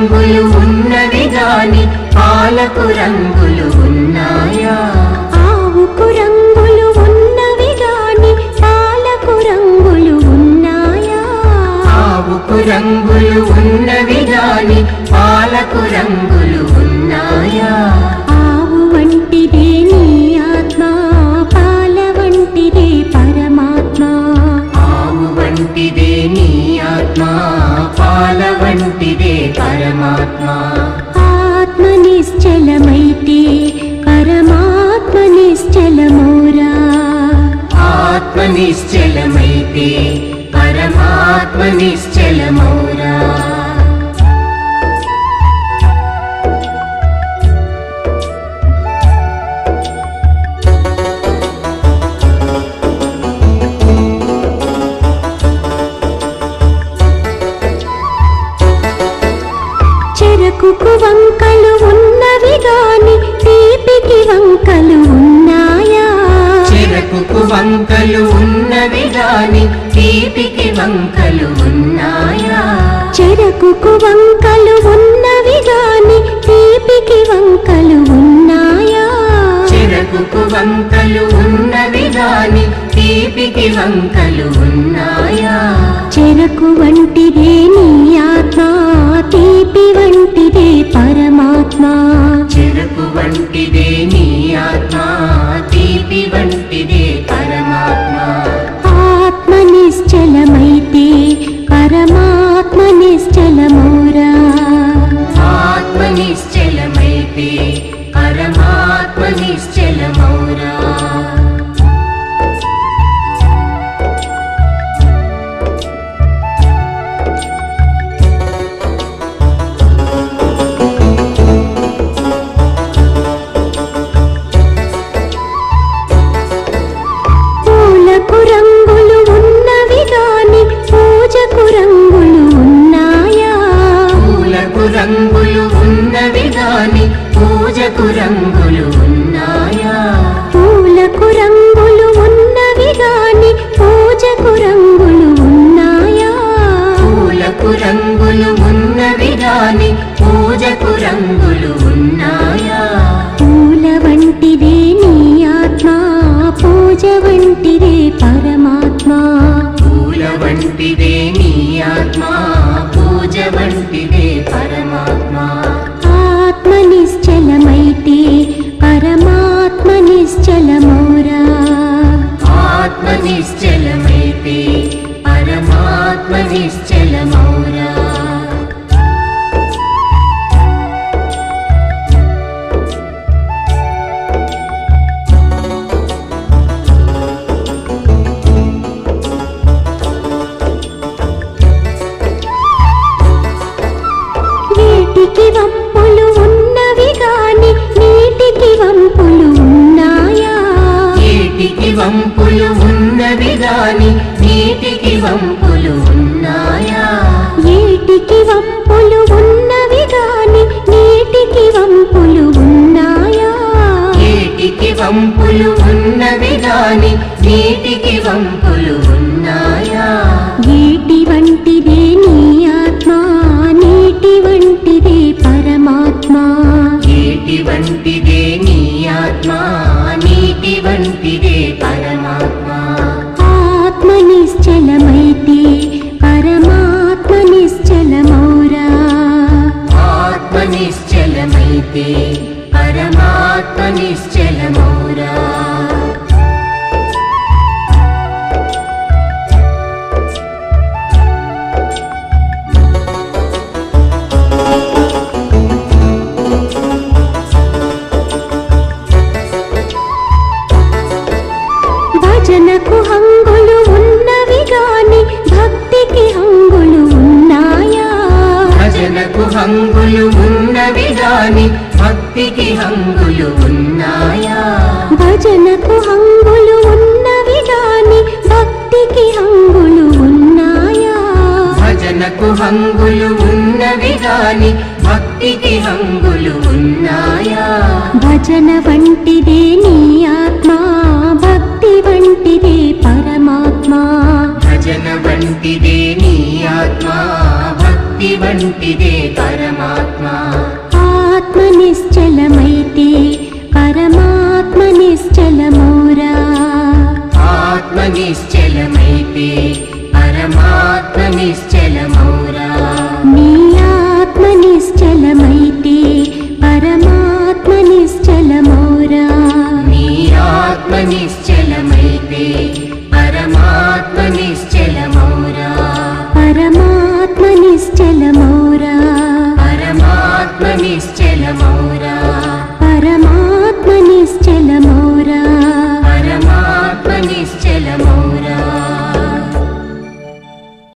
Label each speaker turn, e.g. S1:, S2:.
S1: రంగులు ఉన్నవి గాని పాలకు రంగులు ఉన్నాయా?
S2: పరమాత్మ గాని తీపికి వంకలు ఉన్నాయా?
S1: చెరకుకు వంకలు ఉన్నవి గాని తీపికి వంకలు ఉన్నాయా?
S2: చెరకుకు వంకలు ఉన్నవి గాని తీపికి వంకలు ఉన్నాయా? చెరకు వంటిదే నీ ఆత్మ తీపి వంటిదే పరమాత్మ.
S1: చెరకు వంటిదే
S2: నిశ్చలమైతే ఉన్నాయా? పూల వంటిదే నీ ఆత్మ పూజ వంటిదే పరమాత్మ.
S1: పూల వంటిదే నీ ఆత్మ.
S2: ఏటికి వంపులు ఉన్నవి గాని నీటికి వంపులు ఉన్నాయా?
S1: నీటికి వంపులు ఉన్నవి గాని నీటికి వంపులు ఉన్నాయా?
S2: ఏటి వంటిదే నీ ఆత్మ నీటి వంటిదే పరమాత్మ.
S1: నీటి వంటిదే నీ ఆత్మ.
S2: నిశ్చలమైతే హంగులు ఉన్నవి గాని భక్తికి హంగులు ఉన్నాయా? భజన వంటిదే నీ ఆత్మ భక్తి వంటిదే పరమాత్మ.
S1: భజన వంటిదే నీ ఆత్మ భక్తి వంటిదే పరమాత్మ.
S2: ఆత్మ నిశ్చలమైతే పరమాత్మ నిశ్చలమోరా.
S1: ఆత్మ నిశ్చలమైతే
S2: పరమాత్మ నిశ్చలమౌరా